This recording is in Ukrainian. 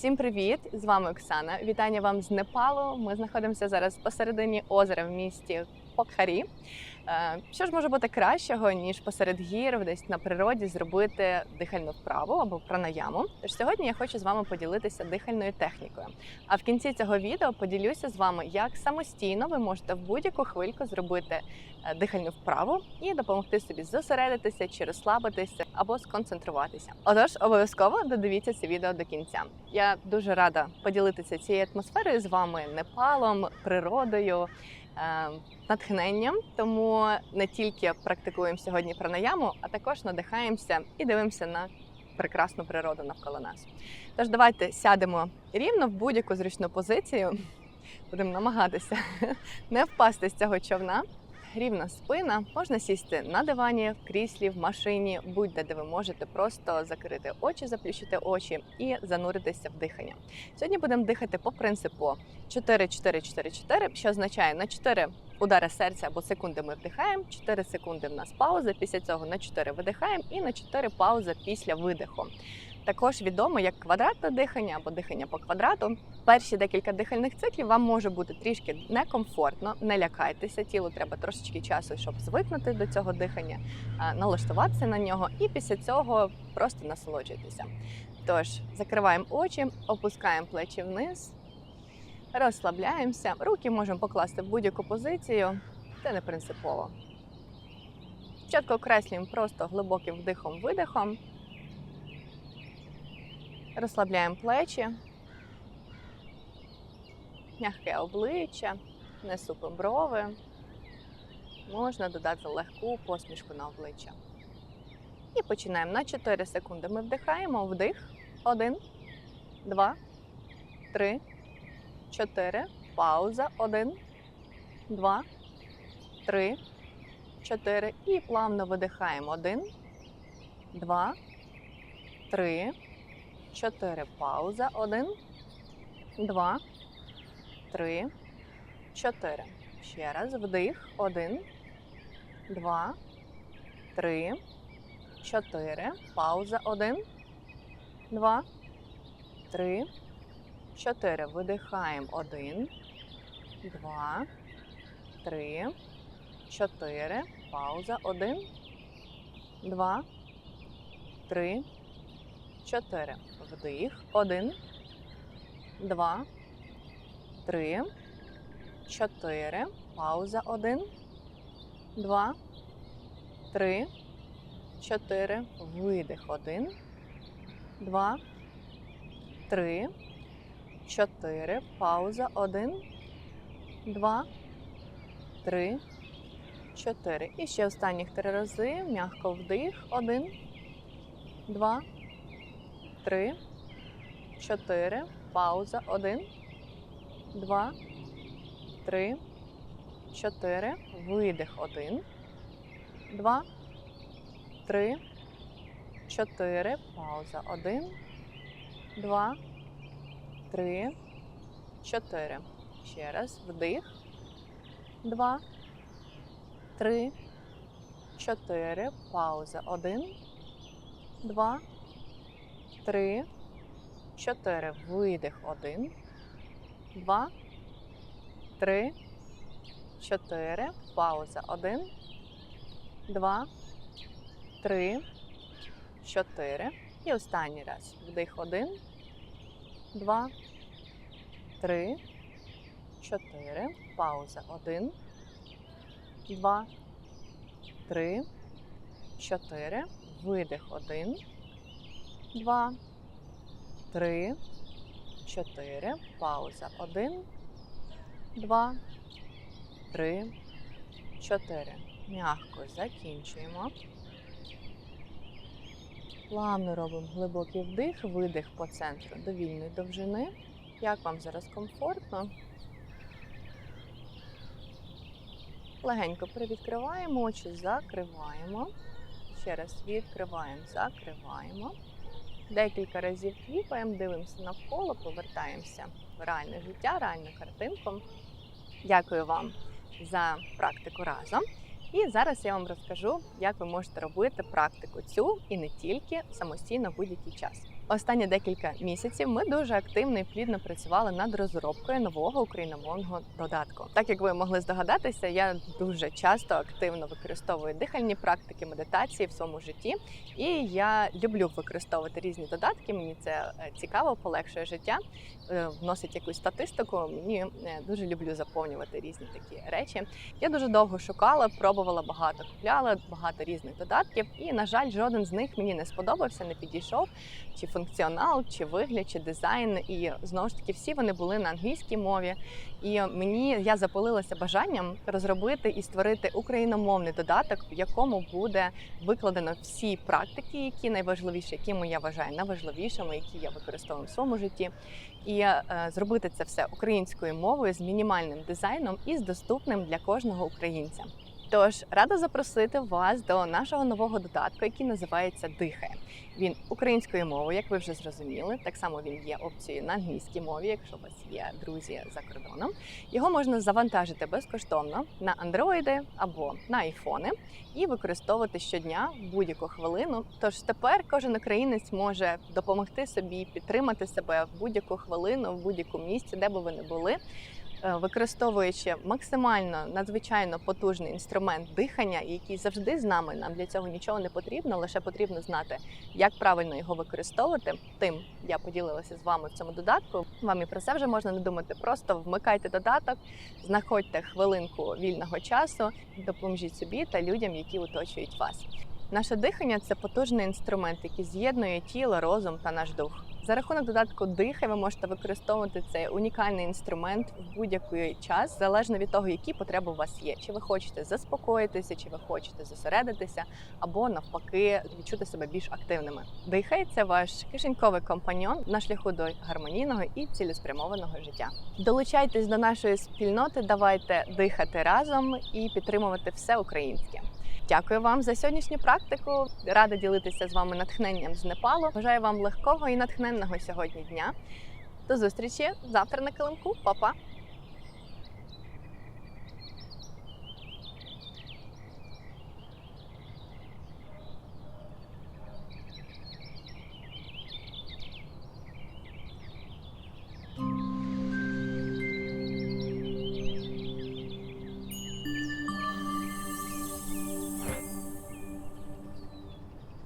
Всім привіт! З вами Оксана. Вітання вам з Непалу. Ми знаходимося зараз посередині озера в місті Покхарі. Е, Що ж може бути кращого, ніж посеред гір, десь на природі, зробити дихальну вправу або пранаяму? Тож сьогодні я хочу з вами поділитися дихальною технікою. А в кінці цього відео поділюся з вами, як самостійно ви можете в будь-яку хвильку зробити е, дихальну вправу і допомогти собі зосередитися чи розслабитися або сконцентруватися. Отож, обов'язково додивіться це відео до кінця. Я дуже рада поділитися цією атмосферою з вами, Непалом, природою. Е, Натхненням, тому не тільки практикуємо сьогодні пранаяму, а також надихаємося і дивимося на прекрасну природу навколо нас. Тож давайте сядемо рівно в будь-яку зручну позицію. Будемо намагатися не впасти з цього човна. Рівна спина, можна сісти на дивані, в кріслі, в машині, будь-де де ви можете просто закрити очі, заплющити очі і зануритися в дихання. Сьогодні будемо дихати по принципу 4-4-4-4, що означає на 4 удари серця або секунди ми вдихаємо, 4 секунди в нас пауза, після цього на 4 видихаємо і на 4 пауза після видиху. Також відомо як квадратне дихання або дихання по квадрату. Перші декілька дихальних циклів вам може бути трішки некомфортно, не лякайтеся. Тілу треба трошечки часу, щоб звикнути до цього дихання, налаштуватися на нього, і після цього просто насолоджуйтеся. Тож закриваємо очі, опускаємо плечі вниз, розслабляємося. Руки можемо покласти в будь-яку позицію, це не принципово. Спочатку окреслюємо просто глибоким вдихом-видихом. Розслабляємо плечі, м'яке обличчя, не супи брови. Можна додати легку посмішку на обличчя. І починаємо на 4 секунди. Ми вдихаємо, вдих. 1, 2, 3, 4. Пауза. 1, 2, 3, 4. І плавно видихаємо. 1, 2, 3, 4. Пауза. 1, 2, 3, 4. Ще раз. Вдих. 1, 2, 3, 4. Пауза. 1, 2, 3, 4. Видихаємо. 1, 2, 3, 4. Пауза. 1, 2, 3, 4. Вдих. 1, 2, 3, 4. Пауза. 1, 2, 3, 4. Видих. 1, 2, 3, 4. Пауза. 1, 2, 3, 4. І ще останніх три рази. М'яко вдих. 1, 2, 3, 4. Пауза. 1, 2, 3, 4. Видих. 1, 2, 3, 4. Пауза. 1, 2, 3, 4. Ще раз. Вдих. 2, 3, 4. Пауза. 1, 2, 3, 4. Видих. 1, 2, 3, 4. Пауза. 1, 2, 3, 4. І останній раз. Вдих 1, 2, 3, 4. Пауза. 1, 2, 3, 4. Видих 1, 2, 3, 4. Пауза. 1, 2, 3, 4. Мягко закінчуємо. Плавно робимо глибокий вдих, видих по центру до вільної довжини. Як вам зараз комфортно? Легенько привідкриваємо очі, закриваємо. Ще раз відкриваємо, закриваємо. Декілька разів кліпаємо, дивимося навколо, повертаємося в реальне життя, реальну картинку. Дякую вам за практику разом. І зараз я вам розкажу, як ви можете робити практику цю і не тільки самостійно в будь-який час. Останні декілька місяців ми дуже активно і плідно працювали над розробкою нового україномовного додатку. Так як ви могли здогадатися, я дуже часто активно використовую дихальні практики, медитації в своєму житті, і я люблю використовувати різні додатки. Мені це е, цікаво, полегшує життя, е, вносить якусь статистику. Мені е, дуже люблю заповнювати різні такі речі. Я дуже довго шукала, пробувала багато, купляла багато різних додатків, і на жаль, жоден з них мені не сподобався, не підійшов. Чи функціонал, чи вигляд, чи дизайн, і знову ж таки всі вони були на англійській мові. І мені я запалилася бажанням розробити і створити україномовний додаток, в якому буде викладено всі практики, які найважливіші, які я вважаю найважливішими, які я використовую в своєму житті, і е, зробити це все українською мовою з мінімальним дизайном і з доступним для кожного українця. Тож рада запросити вас до нашого нового додатку, який називається Дихає. Він українською мовою, як ви вже зрозуміли. Так само він є опцією на англійській мові, якщо у вас є друзі за кордоном. Його можна завантажити безкоштовно на андроїди або на айфони і використовувати щодня в будь-яку хвилину. Тож тепер кожен українець може допомогти собі підтримати себе в будь-яку хвилину, в будь-якому місці, де би ви не були. Е, Використовуючи максимально надзвичайно потужний інструмент дихання, який завжди з нами, нам для цього нічого не потрібно, лише потрібно знати, як правильно його використовувати. Тим я поділилася з вами в цьому додатку. Вам і про це вже можна не думати. Просто вмикайте додаток, знаходьте хвилинку вільного часу, допоможіть собі та людям, які оточують вас. Наше дихання це потужний інструмент, який з'єднує тіло, розум та наш дух. За рахунок додатку дихай ви можете використовувати цей унікальний інструмент в будь-який час, залежно від того, які потреби у вас є. Чи ви хочете заспокоїтися, чи ви хочете зосередитися, або навпаки відчути себе більш активними. Дихай це ваш кишеньковий компаньон на шляху до гармонійного і цілеспрямованого життя. Долучайтесь до нашої спільноти, давайте дихати разом і підтримувати все українське. Дякую вам за сьогоднішню практику. Рада ділитися з вами натхненням з Непалу. Бажаю вам легкого і натхненного сьогодні дня. До зустрічі завтра на килимку. Па-па!